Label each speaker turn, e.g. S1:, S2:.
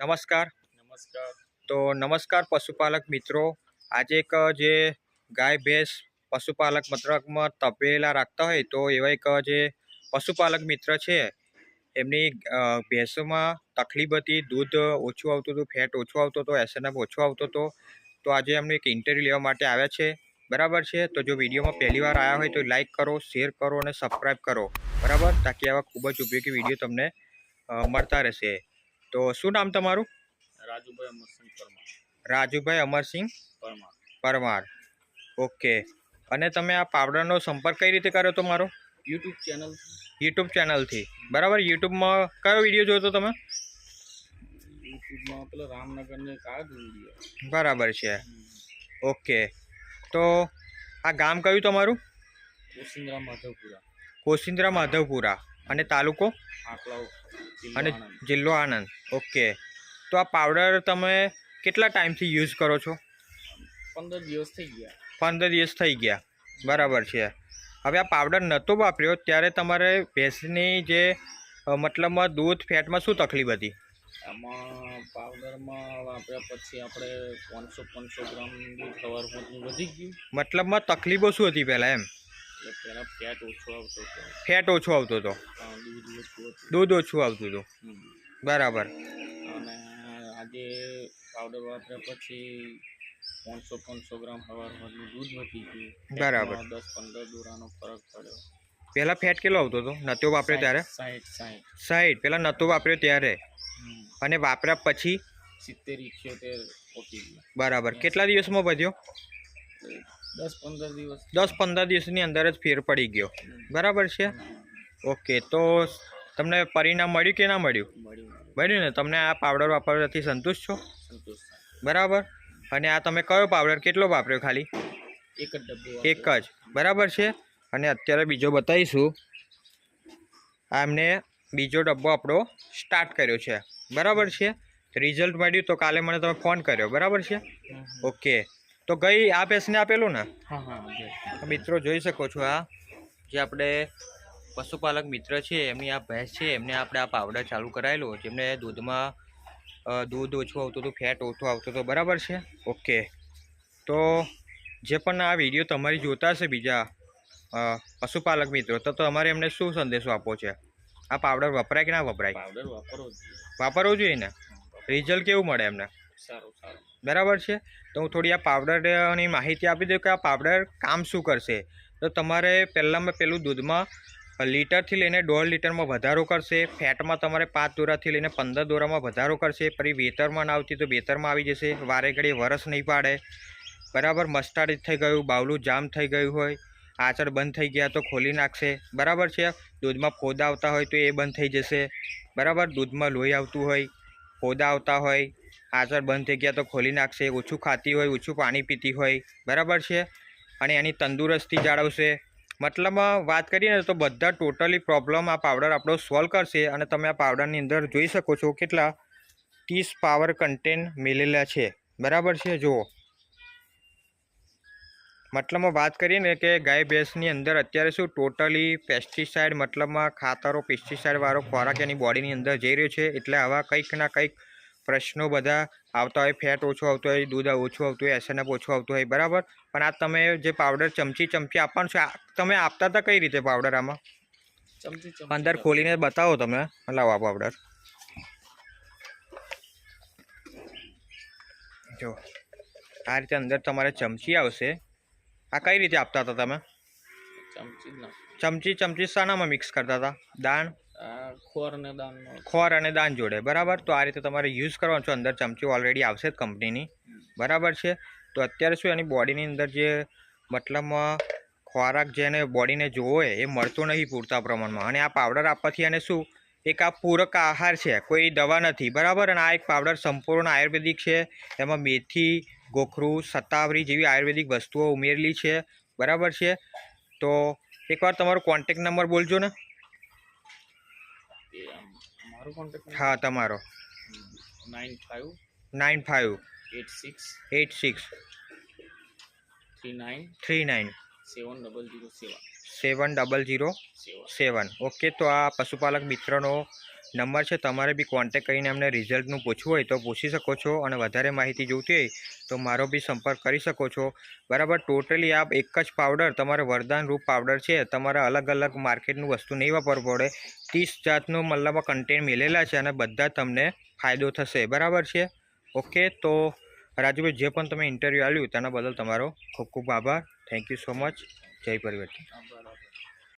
S1: નમસ્કાર.
S2: નમસ્કાર.
S1: તો નમસ્કાર પશુપાલક મિત્રો. આજે એક જે ગાય ભેંસ પશુપાલક મથકમાં તપેલા રાખતા હોય તો એવા એક જે પશુપાલક મિત્ર છે એમની ભેંસોમાં તકલીફ હતી દૂધ ઓછું આવતું હતું ફેટ ઓછું આવતો હતો એસએનએફ ઓછો આવતો હતો. તો આજે એમને એક ઇન્ટરવ્યૂ લેવા માટે આવ્યા છે. બરાબર છે? તો જો વિડીયોમાં પહેલી વાર આવ્યા હોય તો લાઇક કરો શેર કરો અને સબસ્ક્રાઈબ કરો. બરાબર? તાકી આવા ખૂબ જ ઉપયોગી વીડિયો તમને મળતા રહેશે. તો શું નામ તમારું?
S2: રાજુભાઈ અમરસિંહ પરમાર.
S1: રાજુભાઈ અમરસિંહ
S2: પરમાર.
S1: પરમાર. ઓકે. અને તમે આ પાવડરનો સંપર્ક કઈ રીતે કર્યો તો મારો?
S2: યુટ્યુબ ચેનલ
S1: યુટ્યુબ ચેનલથી. બરાબર? યુટ્યુબમાં કયો વીડિયો જોયો તમે?
S2: યુટ્યુબમાં પેલો રામનગરને કાઢ વીડિયો.
S1: બરાબર છે. ઓકે. તો આ ગામ કયું તમારું?
S2: કોશિંદ્રા માધવપુરા.
S1: કોશિંદ્રા માધવપુરા. અને તાલુકો? અને જિલ્લો આણંદ. ઓકે. તો આ પાવડર તમે કેટલા ટાઈમથી યુઝ કરો છો?
S2: પંદર દિવસ થઈ ગયા.
S1: પંદર દિવસ થઈ ગયા. બરાબર છે. હવે આ પાવડર નહોતો વાપર્યો ત્યારે તમારે ભેંસની જે મતલબમાં દૂધ ફેટમાં શું તકલીફ હતી?
S2: આમાં પાવડરમાં વાપર્યા પછી આપણે પાંચસો પાંચસો ગ્રામ દૂધ સવાર વધી ગયું.
S1: મતલબમાં તકલીફો શું હતી પહેલાં એમ?
S2: પહેલાં ફેટ ઓછો આવતો હતો.
S1: ફેટ ઓછો આવતો હતો.
S2: દૂધ ઓછું
S1: દૂધ ઓછું આવતું હતું. બરાબર.
S2: અને આજે પાવડર વાપર્યા પછી પાંચસો પાંચસો ગ્રામ પહોંચનું દૂધ વધી ગયું
S1: બરાબર.
S2: દસ પંદર દોરાનો ફરક પડ્યો.
S1: પહેલાં ફેટ કેટલો આવતો હતો? નતો વાપર્યો ત્યારે?
S2: સાઠ સાઠ
S1: સાઈઠ. પહેલાં નતો વાપર્યો ત્યારે. અને વાપર્યા પછી?
S2: સિત્તેર ઇઠ્યોતેર પહોંચી ગયું.
S1: બરાબર. કેટલા દિવસમાં વધ્યો?
S2: દસ પંદર દિવસ.
S1: દસ પંદર દિવસની અંદર જ ફેર પડી ગયો. બરાબર છે? ઓકે તો તમને પરિણામ મળ્યું કે ના મળ્યું?
S2: મળ્યું.
S1: ને? તમને આ પાવડર વાપરવાથી સંતુષ્ટ છો? બરાબર? અને આ તમે કયો પાવડર કેટલો વાપર્યો ખાલી?
S2: એક જ ડબ્બો
S1: એક જ. બરાબર છે? અને અત્યારે બીજો બતાવીશું. આ એમને બીજો ડબ્બો આપણો સ્ટાર્ટ કર્યો છે. બરાબર છે? રિઝલ્ટ મળ્યું તો કાલે મને તમે ફોન કર્યો. બરાબર છે? ઓકે. તો ગઈ આ ભેંસને આપેલું ને?
S2: હા હા
S1: મિત્રો જોઈ શકો છો આ જે આપણે પશુપાલક મિત્ર છે એમની આ ભેંસ છે એમને આપણે આ પાવડર ચાલુ કરાયેલો જેમને દૂધમાં દૂધ ઓછું આવતું હતું ફેટ ઓછું આવતું હતું બરાબર છે? ઓકે તો જે પણ આ વીડિયો તમારી જોતા હશે બીજા પશુપાલક મિત્રો તો તમારે એમને શું સંદેશો આપવો છે? આ પાવડર વપરાય કે ના વપરાય?
S2: પાવડર વાપરવો જોઈએ.
S1: વાપરવું જોઈએ ને? રિઝલ્ટ કેવું મળે એમને?
S2: સારું સારું.
S1: બરાબર છે? તો હું થોડી આ પાવડરની માહિતી આપી દઉં કે આ પાવડર કામ શું કરશે? તો તમારે પહેલાંમાં પહેલું દૂધમાં લીટરથી લઈને દોઢ લીટરમાં વધારો કરશે, ફેટમાં તમારે પાંચ દોરાથી લઈને પંદર દોરામાં વધારો કરશે, પછી વેતરમાં ના આવતી તો વેતરમાં આવી જશે, વારે ઘડી વરસ નહીં પાડે. બરાબર મસ્ટાર્ડ થઈ ગયું, બાવલું જામ થઈ ગયું હોય, આચળ બંધ થઈ ગયા તો ખોલી નાખશે. બરાબર છે? દૂધમાં ફોદા આવતા હોય તો એ બંધ થઈ જશે. બરાબર, દૂધમાં લોહી આવતું હોય, ફોદા આવતા હોય આચળ બંધ થઈ ગયા તો ખોલી નાખશે, ઓછું ખાતી હોય, ઓછું પાણી પીતી હોય, બરાબર છે? અને એની તંદુરસ્તી જાળવશે. મતલબમાં વાત કરીએ ને તો બધા ટોટલી પ્રોબ્લેમ આ પાવડર આપણો સોલ્વ કરશે અને તમે આ પાવડરની અંદર જોઈ શકો છો કેટલા ત્રીસ પાવર કન્ટેન્ટ મેલેલા છે. બરાબર છે? જુઓ. મતલબમાં વાત કરીએ ને કે ગાય ભેંસની અંદર અત્યારે શું ટોટલી પેસ્ટિસાઇડ મતલબમાં ખાતરો પેસ્ટિસાઇડવાળો ખોરાક એની બોડીની અંદર જઈ રહ્યો છે. એટલે આવા કંઈક ના કંઈક પ્રશ્નો બધા આવતા હોય ફેટ ઓછું આવતું હોય દૂધ ઓછું આવતું હોય એસએનએફ ઓછું આવતું હોય બરાબર? પણ આ તમે જે પાવડર ચમચી ચમચી આપવાનું છે તમે આપતા હતા કઈ રીતે પાવડર આમાં? અંદર ખોલીને બતાવો તમે લાવો આ પાવડર જો આ રીતે અંદર તમારે ચમચી આવશે. આ કઈ રીતે આપતા હતા તમે?
S2: ચમચી
S1: ચમચી ચમચી શાનામાં મિક્સ કરતા હતા. દાણ
S2: ખોર અને દાણનો
S1: ખોર અને દાન જોડે બરાબર? તો આ રીતે તમારે યુઝ કરવાનો છો અંદર ચમચી ઓલરેડી આવશે જ કંપનીની બરાબર છે? તો અત્યારે શું એની બોડીની અંદર જે મતલબમાં ખોરાક જેને બોડીને જોવો હોય એ મળતો નથી પૂરતા પ્રમાણમાં. અને આ પાવડર આપવાથી એને શું? એક આ પૂરક આહાર છે કોઈ દવા નથી. બરાબર? અને આ એક પાવડર સંપૂર્ણ આયુર્વેદિક છે. એમાં મેથી ગોખરું સત્તાવરી જેવી આયુર્વેદિક વસ્તુઓ ઉમેરેલી છે. બરાબર છે? તો એકવાર તમારો કોન્ટેક નંબર બોલજો ને.
S2: મારો કોન્ટેક્ટ
S1: હા તમારો.
S2: Nine five
S1: nine five
S2: eight six
S1: eight six
S2: three nine
S1: three nine
S2: seven double zero seven
S1: seven double zero
S2: seven
S1: seven okay તો આ પશુપાલક મિત્રનો નંબર છે, તમારે બી કોન્ટેક કરીને એમને રિઝલ્ટનું પૂછવું હોય તો પૂછી શકો છો અને વધારે માહિતી જોઈતી હોય તો મારો બી સંપર્ક કરી શકો છો. બરાબર ટોટલી આ એક જ પાવડર તમારે વરદાન રૂપ પાવડર છે, તમારે અલગ અલગ માર્કેટનું વસ્તુ નહીં વાપરવું પડે. ત્રીસ જાતનું મતલબ કન્ટેન્ટ મિલેલા છે અને બધા તમને ફાયદો થશે. બરાબર છે? ઓકે તો રાજુભાઈ, જે પણ તમે ઇન્ટરવ્યૂ આપ્યું તેના બદલ તમારો ખૂબ ખૂબ આભાર. થેન્ક યુ સો મચ જય પરિવર્તન